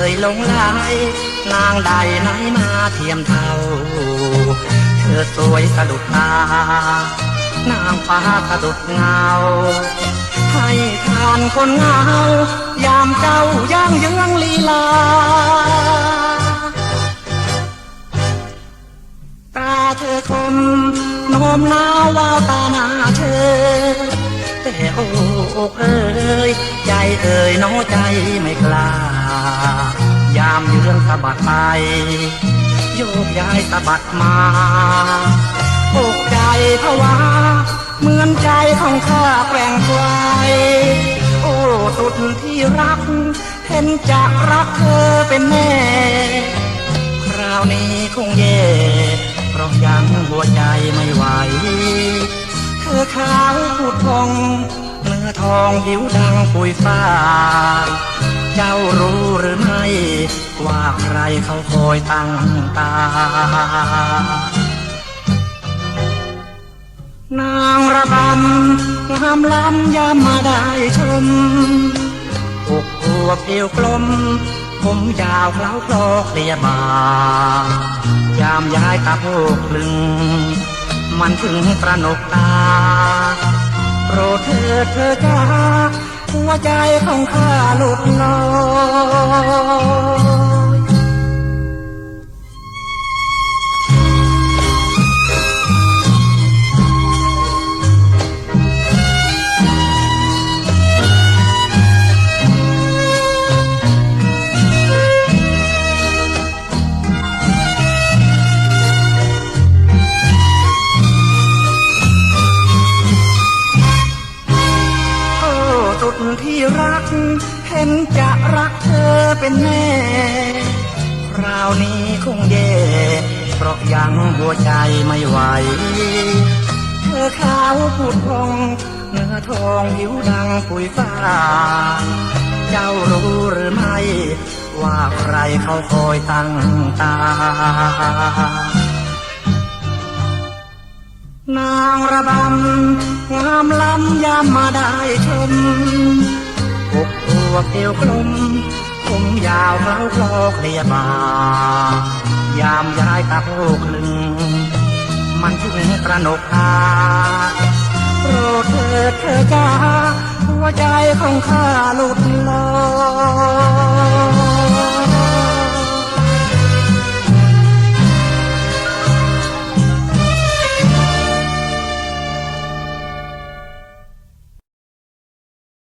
หลงไหลนางใดไหนมาเทียมเท่า เธอสวยสะดุดตานางฟ้าสะดุดเงา ให้ทานคนเงายามเจ้าย่างเยื้องลีลาตาเธอคมโน้มน้าววาวตาหน้าเธอแต่โอ้อกเอ้ยใจเอ่ยน้อใจไม่กล้าะบัดไป โยกย้ายสะบัดมาอกใจภาวะเหมือนใจของข้าแกว่งไกวโอ้สุดที่รัก เห็นจะรักเธอเป็นแน่คราวนี้คงแย่เพราะยังหัวใจไม่ไหว เธอขาวผุดพอง ทองผิวดังปุยฟ้า เจ้ารู้หรือไม่ ว่าใครเขาคอยตั้งตา นางระบำงามล้ำยามมาได้ชมอกหัวเพียวกลม ผมยาวเคล้าคลอกเคลียบายามย้ายตาโพกคลึง มันถึงประนกตา รดเธอเธอจ้าหัวใจของข้าหลุดลอย ที่รัก เห็นจะรักเธอเป็นแน่คราวนี้คงแย่เพราะยังหัวใจไม่ไหว เธอขาวผุดพองเนื้อทองผิวดังปุยฟ้า เจ้ารู้หรือไม่ ว่าใครเขาคอยตั้งตา นางระบำงามล้ำยามมาได้ชมอกตัวเอวกลมผมยาวเคล้าคลอเคลียบายามย้ายตาโพกคลึงมันถึงกระหนกตาโปรดเถิดเธอจ้าหัวใจของข้าหลุดลอย